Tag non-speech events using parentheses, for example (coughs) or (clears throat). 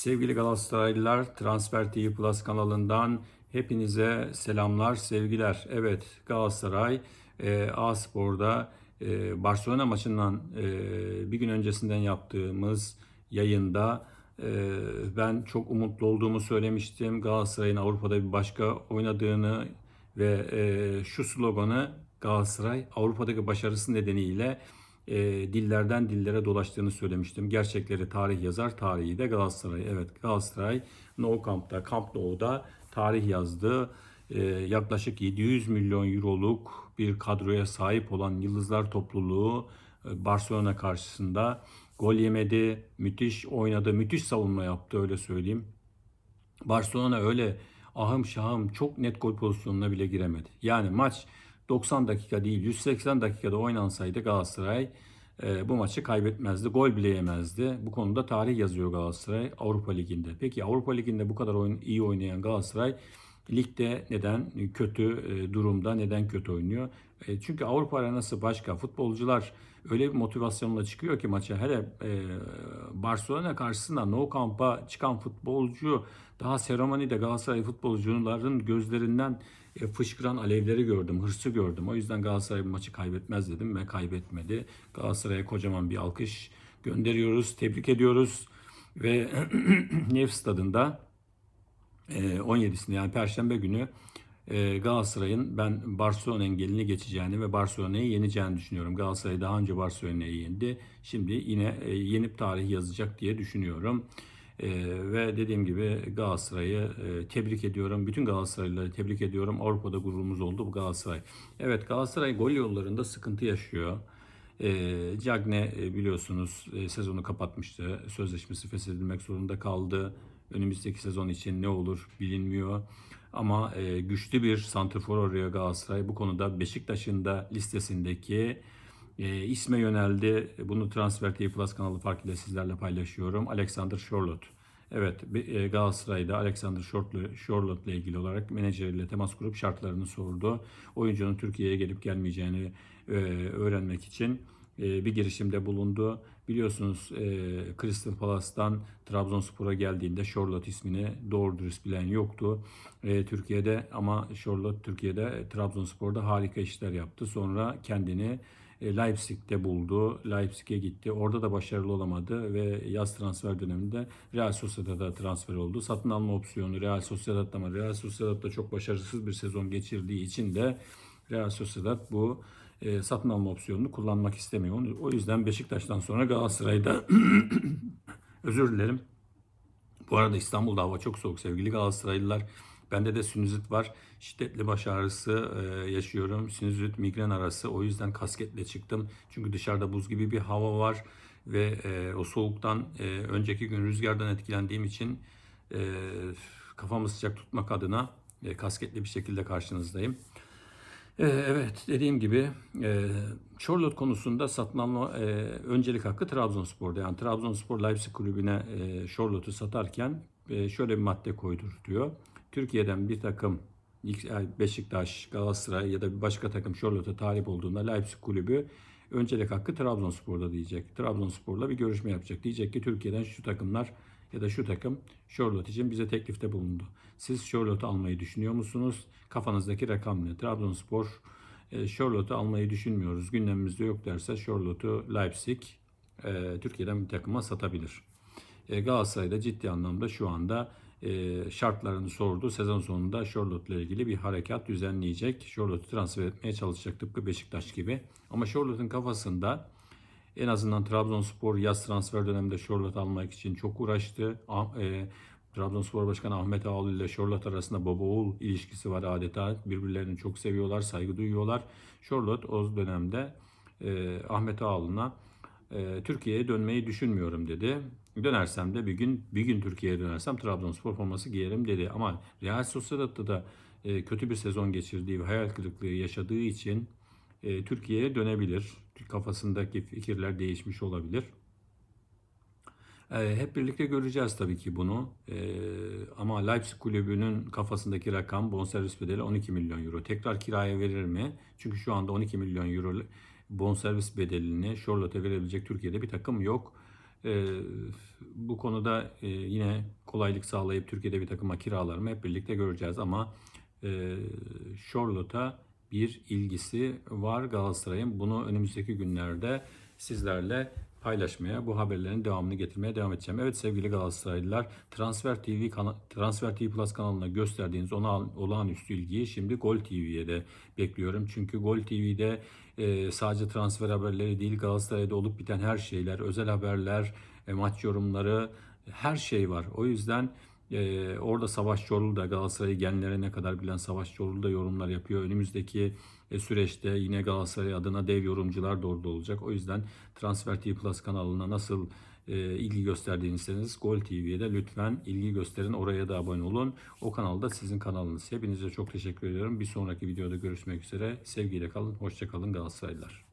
Sevgili Galatasaraylılar, Transfer TV Plus kanalından hepinize selamlar, sevgiler. Evet, Galatasaray e, A-Spor'da e, Barcelona maçından e, bir gün öncesinden yaptığımız yayında e, ben çok umutlu olduğumu söylemiştim. Galatasaray'ın Avrupa'da bir başka oynadığını ve e, şu sloganı Galatasaray Avrupa'daki başarısı nedeniyle e, dillerden dillere dolaştığını söylemiştim. Gerçekleri tarih yazar, tarihi de Galatasaray. Evet Galatasaray Nou Camp'ta, Camp Nou'da tarih yazdı. E, yaklaşık 700 milyon euroluk bir kadroya sahip olan Yıldızlar topluluğu e, Barcelona karşısında gol yemedi, müthiş oynadı, müthiş savunma yaptı öyle söyleyeyim. Barcelona öyle ahım şahım çok net gol pozisyonuna bile giremedi. Yani maç 90 dakika değil 180 dakikada oynansaydı Galatasaray e, bu maçı kaybetmezdi. Gol bile yemezdi. Bu konuda tarih yazıyor Galatasaray Avrupa Ligi'nde. Peki Avrupa Ligi'nde bu kadar oyun, iyi oynayan Galatasaray ligde neden kötü e, durumda, neden kötü oynuyor? E, çünkü Avrupa arenası başka. Futbolcular öyle bir motivasyonla çıkıyor ki maça. Hele e, Barcelona karşısında No Camp'a çıkan futbolcu daha seremonide Galatasaray futbolcuların gözlerinden e, fışkıran alevleri gördüm, hırsı gördüm. O yüzden Galatasaray bu maçı kaybetmez dedim ve kaybetmedi. Galatasaray'a kocaman bir alkış gönderiyoruz, tebrik ediyoruz ve (clears throat) Nef stadında e, 17'sinde yani Perşembe günü e, Galatasaray'ın ben Barcelona engelini geçeceğini ve Barcelona'yı yeneceğini düşünüyorum. Galatasaray daha önce Barcelona'yı yendi. Şimdi yine e, yenip tarih yazacak diye düşünüyorum. E, ve dediğim gibi Galatasaray'ı e, tebrik ediyorum. Bütün Galatasaraylıları tebrik ediyorum. Avrupa'da gururumuz oldu bu Galatasaray. Evet Galatasaray gol yollarında sıkıntı yaşıyor. E, Cagne biliyorsunuz e, sezonu kapatmıştı. Sözleşmesi feshedilmek zorunda kaldı. Önümüzdeki sezon için ne olur bilinmiyor. Ama e, güçlü bir santrfor arıyor Galatasaray. Bu konuda Beşiktaş'ın da listesindeki e, isme yöneldi. Bunu Transfer TV Plus kanalı farkıyla sizlerle paylaşıyorum. Alexander Charlotte. Evet e, Galatasaray'da Alexander Charlotte ile ilgili olarak menajeriyle temas kurup şartlarını sordu. Oyuncunun Türkiye'ye gelip gelmeyeceğini e, öğrenmek için bir girişimde bulundu. Biliyorsunuz e, Crystal Palace'tan Trabzonspor'a geldiğinde Charlotte ismini doğru dürüst bilen yoktu. E, Türkiye'de ama Charlotte Türkiye'de Trabzonspor'da harika işler yaptı. Sonra kendini e, Leipzig'te buldu. Leipzig'e gitti. Orada da başarılı olamadı ve yaz transfer döneminde Real Sociedad'a transfer oldu. Satın alma opsiyonu Real Sociedad'da ama Real Sociedad'da çok başarısız bir sezon geçirdiği için de Real Sociedad bu e, satın alma opsiyonunu kullanmak istemiyor. O yüzden Beşiktaş'tan sonra Galatasaray'da (coughs) özür dilerim. Bu arada İstanbul'da hava çok soğuk sevgili Galatasaraylılar. Bende de sinüzit var. Şiddetli baş ağrısı e, yaşıyorum. Sinüzit, migren arası. O yüzden kasketle çıktım. Çünkü dışarıda buz gibi bir hava var. Ve e, o soğuktan e, önceki gün rüzgardan etkilendiğim için e, kafamı sıcak tutmak adına e, kasketli bir şekilde karşınızdayım. Ee, evet dediğim gibi e, Charlotte konusunda satın e, öncelik hakkı Trabzonspor'da. Yani Trabzonspor Leipzig kulübüne e, Charlotte'u satarken şöyle bir madde koydur diyor. Türkiye'den bir takım Beşiktaş, Galatasaray ya da bir başka takım Charlotte'a talip olduğunda Leipzig kulübü öncelik hakkı Trabzonspor'da diyecek. Trabzonspor'la bir görüşme yapacak. Diyecek ki Türkiye'den şu takımlar ya da şu takım Charlotte için bize teklifte bulundu. Siz Charlotte almayı düşünüyor musunuz? Kafanızdaki rakam ne? Trabzonspor e, Charlotte'u almayı düşünmüyoruz. Gündemimizde yok derse Charlotte'u Leipzig e, Türkiye'den bir takıma satabilir. E, Galatasaray'da ciddi anlamda şu anda şartlarını sordu. Sezon sonunda Charlotte ile ilgili bir harekat düzenleyecek. Charlotte'u transfer etmeye çalışacak tıpkı Beşiktaş gibi. Ama Charlotte'un kafasında en azından Trabzonspor yaz transfer döneminde Charlotte almak için çok uğraştı. E, Trabzonspor Başkanı Ahmet Ağaoğlu ile Charlotte arasında baba oğul ilişkisi var adeta. Birbirlerini çok seviyorlar, saygı duyuyorlar. Charlotte o dönemde e, Ahmet Ağaoğlu'na e, Türkiye'ye dönmeyi düşünmüyorum dedi. Dönersem de bir gün bir gün Türkiye'ye dönersem Trabzonspor forması giyerim dedi. Ama Real Sociedad'da da kötü bir sezon geçirdiği ve hayal kırıklığı yaşadığı için e, Türkiye'ye dönebilir. Kafasındaki fikirler değişmiş olabilir. E, hep birlikte göreceğiz tabii ki bunu. E, ama Leipzig kulübünün kafasındaki rakam bonservis bedeli 12 milyon euro. Tekrar kiraya verir mi? Çünkü şu anda 12 milyon euro bonservis bedelini Charlotte'e verebilecek Türkiye'de bir takım yok. E, bu konuda e, yine kolaylık sağlayıp Türkiye'de bir takıma kiralar mı hep birlikte göreceğiz ama e, Charlotte'a bir ilgisi var Galatasaray'ın. Bunu önümüzdeki günlerde sizlerle paylaşmaya, bu haberlerin devamını getirmeye devam edeceğim. Evet sevgili Galatasaraylılar, Transfer TV Transfer TV Plus kanalına gösterdiğiniz ona olağanüstü ilgiyi şimdi Gol TV'ye de bekliyorum. Çünkü Gol TV'de e, sadece transfer haberleri değil Galatasaray'da olup biten her şeyler, özel haberler, e, maç yorumları, her şey var. O yüzden ee, orada Savaş Çorlu da Galatasaray'ı genlere ne kadar bilen Savaş Çorlu da yorumlar yapıyor. Önümüzdeki e, süreçte yine Galatasaray adına dev yorumcular da orada olacak. O yüzden Transfer TV Plus kanalına nasıl e, ilgi gösterdiğiniz Gol TV'ye de lütfen ilgi gösterin. Oraya da abone olun. O kanalda sizin kanalınız. Hepinize çok teşekkür ediyorum. Bir sonraki videoda görüşmek üzere. Sevgiyle kalın. Hoşça kalın Galatasaraylılar.